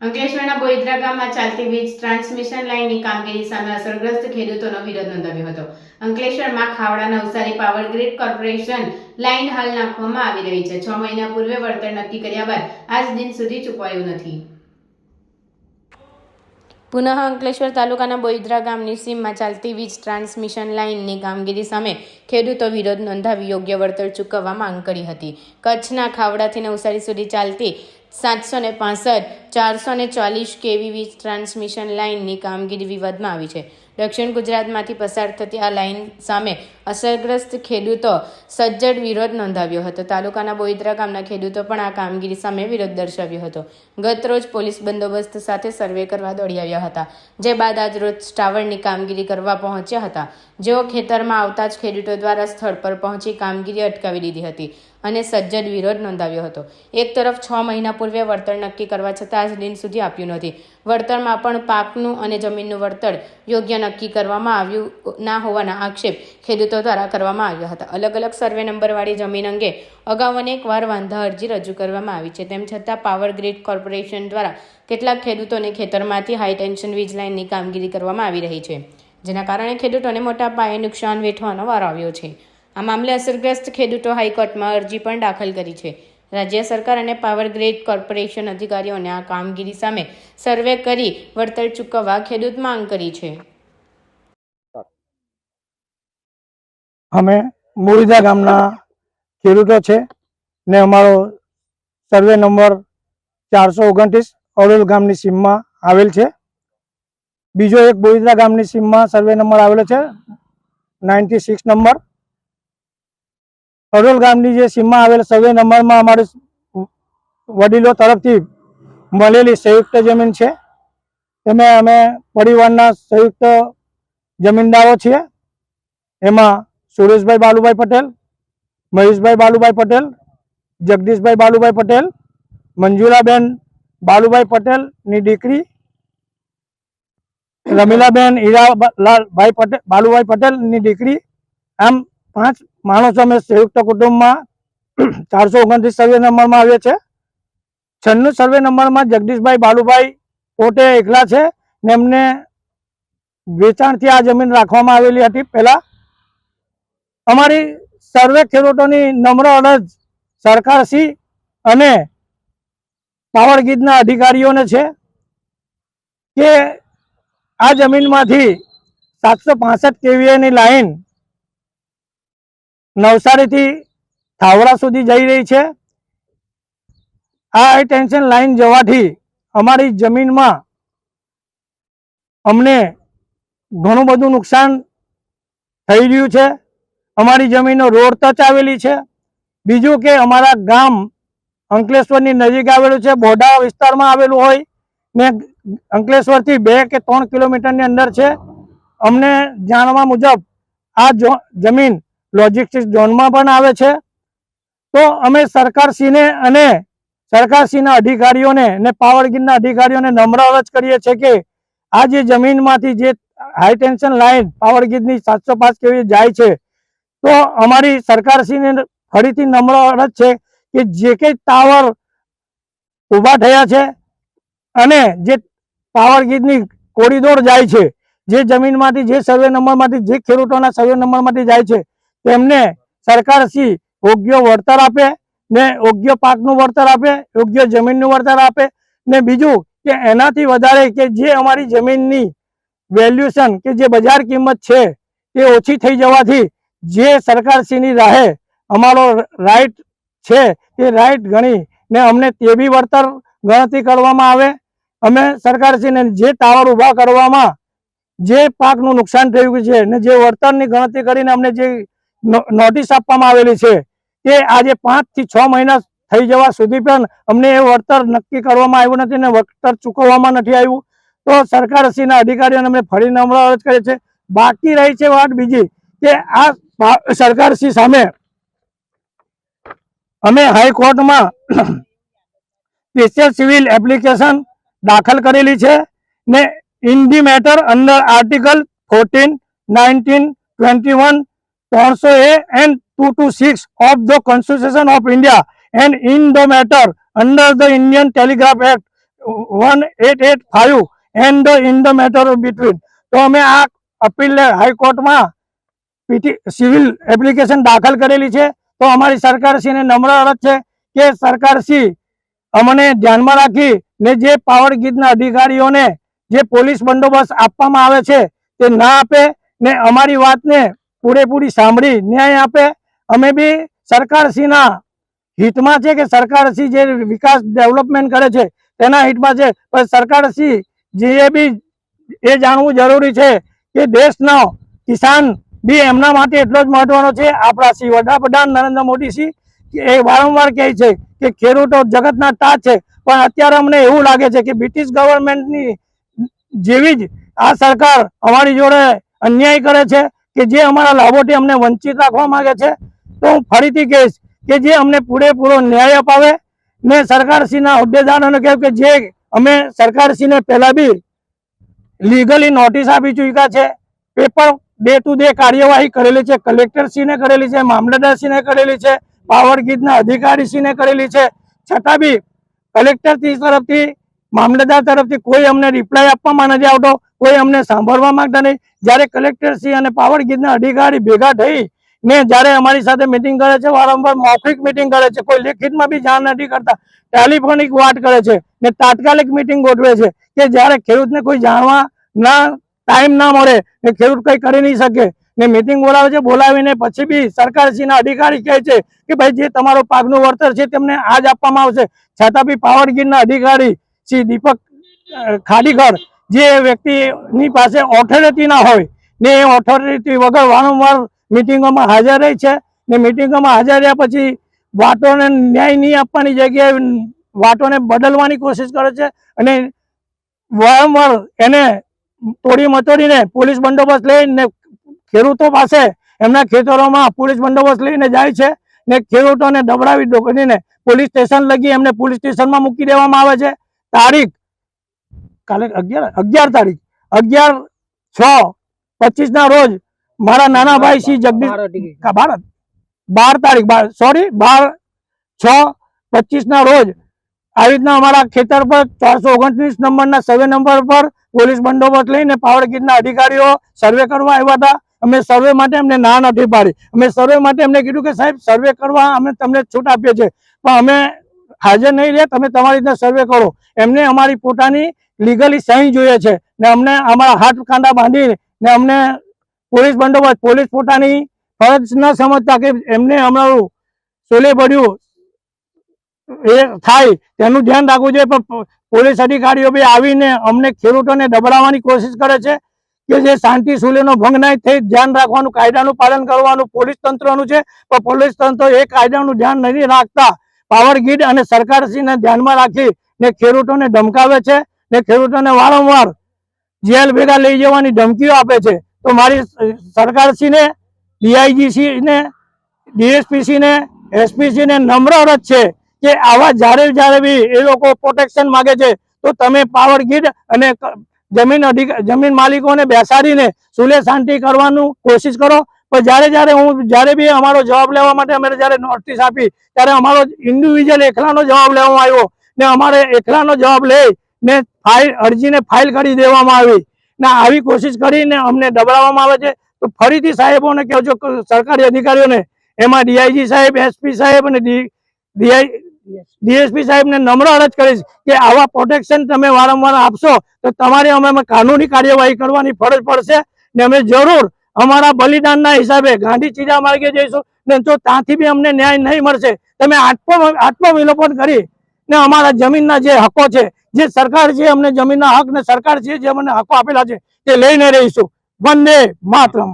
અંકલેશ્વરના બોઈદ્રા ગામમાં ચાલતી વીજ ટ્રાન્સમિશન લાઇનની કામગીરી સામે અસરગ્રસ્ત ખેડૂતોનો વિરોધ નોંધાવ્યો હતો. અંકલેશ્વરમાં Khavda Navsari power grid corporation line હાલ નાખવામાં આવી રહી છે. છ મહિના પૂર્વે વળતર નક્કી કર્યા બાદ આજ દિન સુધી ચૂકવાયું નથી. પુનઃ અંકલેશ્વર તાલુકાના બોઈદ્રા ગામની સીમમાં ચાલતી વીજ ટ્રાન્સમિશન લાઇનની કામગીરી સામે ખેડૂતો વિરોધ નોંધાવી યોગ્ય વળતર ચૂકવવા માંગ કરી હતી. કચ્છના ખાવડાથી નવસારી સુધી ચાલતી સાતસો ને પાસઠ, ચારસો ને ચાલીસ કેવી વીજ ટ્રાન્સમિશન લાઇનની કામગીરી વિવાદમાં આવી છે. દક્ષિણ ગુજરાતમાંથી પસાર થતી આ લાઇન સામે અસરગ્રસ્ત ખેડૂતો સજ્જડ વિરોધ નોંધાવ્યો હતો. તાલુકાના બોઈદરા ગામના ખેડૂતો પણ આ કામગીરી સામે વિરોધ દર્શાવ્યો હતો. ગત રોજ પોલીસ બંદોબસ્ત સાથે સર્વે કરવા દોડી આવ્યા હતા, જે બાદ આજ રોજ સ્ટાવરની કામગીરી કરવા પહોંચ્યા હતા. જેઓ ખેતરમાં આવતા જ ખેડૂતો દ્વારા સ્થળ પર પહોંચી કામગીરી અટકાવી દીધી હતી. અને સજ્જડ વિરોધ નોંધાવ્યો હતો. એક તરફ છ મહિના પૂર્વે વળતર નક્કી કરવા છતાં આજ દિન સુધી આપ્યું નથી. વળતરમાં પણ પાકનું અને જમીનનું વળતર યોગ્ય નક્કી કરવામાં આવ્યું ના હોવાના આક્ષેપ ખેડૂતો દ્વારા કરવામાં આવ્યા હતા. અલગ અલગ સર્વે નંબરવાળી જમીન અંગે અગાઉ અનેકવાર વાંધા અરજી રજૂ કરવામાં આવી છે. તેમ છતાં પાવર ગ્રીડ કોર્પોરેશન દ્વારા કેટલાક ખેડૂતોને ખેતરમાંથી હાઈ ટેન્શન વીજ લાઇનની કામગીરી કરવામાં આવી રહી છે. જેના કારણે ખેડૂતોને મોટા પાયે નુકસાન વેઠવાનો વારો આવ્યો છે. આ મામલે અસરગ્રસ્ત ખેડૂતો હાઈકોર્ટમાં અરજી પણ દાખલ કરી છે. રાજ્ય સરકાર અને પાવર ગ્રીડ કોર્પોરેશન અધિકારીઓને આ કામગીરી સામે સર્વે કરી વળતર ચૂકવવા ખેડૂત માંગ કરી છે. અમે મુરીદા ગામના ખેડૂતો છે ને અમારો સર્વે નંબર ચારસો ઓગણત્રીસ અડોલ ગામની સીમમાં આવેલ છે. બીજો એક બોરીદા ગામની સીમમાં સર્વે નંબર આવેલો છે, નાઇન્ટી સિક્સ નંબર. અડોલ ગામની જે સીમમાં આવેલ સર્વે નંબરમાં અમારે વડીલો તરફથી મળેલી સંયુક્ત જમીન છે. તેમાં અમે પરિવારના સંયુક્ત જમીનદારો છીએ. એમાં સુરેશભાઈ બાલુભાઈ પટેલ, મહેશભાઈ બાલુભાઈ પટેલ, જગદીશભાઈ બાલુભાઈ પટેલ, મંજુલાબેન બાલુભાઈ પટેલની દીકરી, રમીલાબેન હીરાલાલભાઈ પટેલ, બાલુભાઈ પટેલની દીકરી, આમ પાંચ માણસો અમે સંયુક્ત કુટુંબમાં ચારસો ઓગણત્રીસ સર્વે નંબરમાં આવીએ છે છન્નું સર્વે નંબરમાં જગદીશભાઈ બાલુભાઈ પોતે એકલા છે ને એમને વેચાણથી આ જમીન રાખવામાં આવેલી હતી. પહેલાં અમારી સર્વે ખેડૂતોની નમ્ર અરજ સરકારશ્રી અને પાવર અધિકારીઓને છે કે આ જમીનમાંથી સાતસો પાસઠ કેવીએની લાઈન નવસારીથી થાવડા સુધી જઈ રહી છે. આ હાઈ ટેન્શન લાઈન જવાથી અમારી જમીનમાં અમને ઘણું બધું નુકસાન થઈ રહ્યું છે. અમારી જમીનો રોડ ટચ આવેલી છે. બીજું કે અમારા ગામ અંકલેશ્વરની નજીક આવેલું છે. બોડા વિસ્તારમાં આવેલું હોય. ને અંકલેશ્વરથી બે કે ત્રણ કિલોમીટરની અંદર છે. અમને જાણવા મુજબ આ જમીન લોજિસ્ટિક્સ ઝોનમાં પણ આવે છે. તો અમે સરકારશ્રીને અને સરકારશ્રીના અધિકારીઓને અને પાવરગીરના અધિકારીઓને નમ્ર અરજ કરીએ છીએ કે આ જે જમીનમાંથી જે હાઈ ટેન્શન લાઈન પાવરગીરની સાતસો પાંચ કેવી જાય છે, તો અમારી સરકારશ્રીને ફરીથી નમ્ર અરજ છે કે જે કંઈ ટાવર ઊભા થયા છે અને જે પાવરગીરની કોરિડોર જાય છે, જે જમીનમાંથી જે સર્વે નંબરમાંથી જે ખેડૂતોના સર્વે નંબરમાંથી જાય છે તેમને સરકારશ્રી યોગ્ય વળતર આપે ને યોગ્ય પાકનું વળતર આપે, યોગ્ય જમીનનું વળતર આપે ને બીજું કે એનાથી વધારે કે જે અમારી જમીનની વેલ્યુશન કે જે બજાર કિંમત છે તે ઓછી થઈ જવાથી જે સરકારશ્રીની રાહે અમારો રાઈટ છે તે રાઈટ ગણી ને અમને તે બી વળતર ગણતરી કરવામાં આવે. અમે સરકારશ્રીને જે ટાવર ઊભા કરવામાં જે પાકનું નુકસાન થયું છે ને જે વળતરની ગણતરી કરીને અમને જે નોટિસ આપવામાં આવેલી છે. તે આજે પાંચથી છ મહિના થઈ જવા સુધી પણ અમને એ વળતર નક્કી કરવામાં આવ્યું નથી ને વળતર ચૂકવવામાં નથી આવ્યું. તો સરકારશ્રીના અધિકારીઓને અમે ફરી નમ્ર અરજ કરે છે બાકી રહી છે વાત બીજી કે આ સરકાર સરકારશ્રી સામે અમે હાઈકોર્ટમાં સ્પેશિયલ સિવિલ એપ્લિકેશન દાખલ કરેલી છે ને in the matter under article fourteen, nineteen, twenty one ત્રણસો A and two two six of the constitution of India and in the matter under the Indian telegraph act one eight eight five and the in the matter between તો અમે આ appeal હાઈકોર્ટમાં PT civil application દાખલ કરેલી છે. તો અમારી સરકારશ્રીને નમ્ર અરજ છે કે સરકારશ્રી અમને ધ્યાનમાં રાખી ને જે પાવર ગીતના અધિકારીઓને જે પોલીસ બંદોબસ્ત આપવામાં આવે છે તે ના આપે ને અમારી વાતને પૂરેપૂરી સાંભળી ન્યાય આપે. અમે બી સરકારશ્રીના હિતમાં છે કે સરકારશ્રી જે વિકાસ ડેવલપમેન્ટ કરે છે તેના હિતમાં છે. પણ સરકારશ્રી જે બી એ જાણવું જરૂરી છે કે દેશનો કિસાન બી એમના માટે એટલો જ મહત્વનો છે. આપણા શ્રી વડાપ્રધાન નરેન્દ્ર મોદીશ્રી એ વારંવાર કહે છે કે ખેડૂતો જગતના તાજ છે. પણ અત્યારે અમને એવું લાગે છે કે બ્રિટિશ ગવર્મેન્ટની જેવી જ આ સરકાર અમારી જોડે અન્યાય કરે છે. કે જે અમારા લાભોથી અમને વંચિત રાખવા માંગે છે, તો હું ફરીથી કહીશ કે જે અમને પૂરેપૂરો ન્યાય અપાવે ને સરકારશ્રીના હોદ્દેદારોને કહ્યું કે જે અમે સરકારશ્રીને પહેલા બી લીગલી નોટિસ આપી ચૂક્યા છે પેપર ડે ટુ ડે કાર્યવાહી કરેલી છે કલેક્ટરશ્રીને કરેલી છે, મામલતદારશ્રીને કરેલી છે પાવર ગીતના અધિકારીશ્રીને કરેલી છે, છતાં બી કલેક્ટરશ્રી તરફથી મામલતદાર તરફથી કોઈ અમને રિપ્લાય આપવામાં નથી આવતો, કોઈ અમને સાંભળવા માંગતા નહીં. જ્યારે કલેક્ટરશ્રી અને પાવર ગીતના અધિકારી ભેગા થઈ ને જ્યારે અમારી સાથે મિટિંગ કરે છે, વારંવાર મૌખિક મિટિંગ કરે છે, કોઈ લેખિતમાં બી જાણ નથી કરતા ટેલિફોનિક વાત કરે છે ને તાત્કાલિક મિટિંગ ગોઠવે છે કે જ્યારે ખેડૂતને કોઈ જાણવા ના ટાઈમ ના મળે ને ખેડૂત કંઈ કરી નહીં શકે ને મિટિંગ બોલાવે છે, બોલાવીને પછી બી સરકારશ્રીના અધિકારી કહે છે કે ભાઈ જે તમારો પાકનું વળતર છે, તેમને આજ આપવામાં આવશે. છતાં બી પાવર ગીરના અધિકારી શ્રી દીપક ખાડીકર જે વ્યક્તિની પાસે ઓથોરિટી ના હોય ને એ ઓથોરિટી વગર વારંવાર મિટિંગોમાં હાજર રહી છે ને મિટિંગોમાં હાજર રહ્યા પછી વાતોને ન્યાય નહીં આપવાની જગ્યાએ વાતોને બદલવાની કોશિશ કરે છે અને વારંવાર એને તોડી મતોડીને પોલીસ બંદોબસ્ત લઈને ખેડૂતો પાસે એમના ખેતરોમાં પોલીસ બંદોબસ્ત લઈને જાય છે ને ખેડૂતોને દબડાવી ડોકરીને પોલીસ સ્ટેશન લગી એમને પોલીસ સ્ટેશનમાં મૂકી દેવામાં આવે છે. તારીખ. કાલે અગિયાર અગિયાર તારીખ. અગિયાર છ પચીસ ના રોજ મારા નાના ભાઈ શ્રી જગદીશ ભારત બાર? તારીખ બાર. સોરી બાર છ પચીસ ના રોજ આવી રીતના અમારા ખેતર પર ચારસો ઓગણત્રીસ નંબરના સર્વે નંબર પર પોલીસ બંદોબસ્ત લઈને પાવર ગીરના અધિકારીઓ સર્વે કરવા આવ્યા હતા. અમે સર્વે માટે અમને ના નથી પાડી. અમે સર્વે માટે અમને કીધું કે સાહેબ સર્વે કરવા અમે તમને છૂટ આપીએ છીએ. પણ અમે હાજર નહીં રહે, તમે તમારી રીતે સર્વે કરો. એમને અમારી પોતાની લીગલી સહી જોઈએ છે. ને અમને અમારા હાથ કાંડા બાંધી ને અમને પોલીસ બંદોબસ્ત, પોલીસ પોતાની ફરજ ન સમજતા કે એમને અમારું સોલે પડ્યું એ થાય, તેનું ધ્યાન રાખવું જોઈએ. પણ પોલીસ અધિકારીઓ બી આવીને અમને ખેડૂતોને દબડાવવાની કોશિશ કરે છે કે જે શાંતિ સુલેનો ભંગ નહીં થઈ, ધ્યાન રાખવાનું, કાયદાનું પાલન કરવાનું, પોલીસ તંત્રનું છે. પણ પોલીસ તંત્ર એ કાયદાનું ધ્યાન નથી રાખતા. પાવર ગ્રીડ અને સરકારશ્રીને ધ્યાનમાં રાખી ને ખેડૂતોને ધમકાવે છે ને ખેડૂતોને વારંવાર જેલ ભેગા લઈ જવાની ધમકીઓ આપે છે. તો મારી સરકારશ્રીને ડીઆઈજીસીને ડીએસપીસીને એસપીસીને નમ્ર અરજ છે કે આવા જ્યારે જ્યારે બી એ લોકો પ્રોટેક્શન માગે છે. તો તમે પાવર ગ્રીડ અને જમીન જમીન માલિકોને બેસાડીને સુલે શાંતિ કરવાનું કોશિશ કરો. પણ જ્યારે જ્યારે હું, જ્યારે બી અમારો જવાબ લેવા માટે અમે જ્યારે નોટિસ આપી, ત્યારે અમારો ઇન્ડિવિજ્યુઅલ એકલાનો જવાબ લેવામાં આવ્યો ને અમારે એકલાનો જવાબ લઈ ને ફાઇલ અરજીને ફાઇલ કરી દેવામાં આવી. ને આવી કોશિશ કરીને અમને દબડાવવામાં આવે છે. તો ફરીથી સાહેબોને કહેજો સરકારી અધિકારીઓને, એમાં ડીઆઈજી સાહેબ, એસપી સાહેબ અને ડીઆઈ ડીએસપી સાહેબને નમ્ર અરજ કરીશ કે આવા પ્રોટેક્શન તમે વારંવાર આપશો તો તમારે અમે કાનૂની કાર્યવાહી કરવાની ફરજ પડશે ને અમે જરૂર અમારા બલિદાનના હિસાબે ગાંધી ચીજા માર્ગે જઈશું ને જો ત્યાંથી બી અમને ન્યાય નહીં મળશે, તમે આત્મ આત્મવિલોપન કરી ને અમારા જમીનના જે હકો છે, જે સરકાર છે અમને જમીનના હક ને સરકાર છે જે અમને હકો આપેલા છે તે લઈને રહીશું. વંદે માતરમ.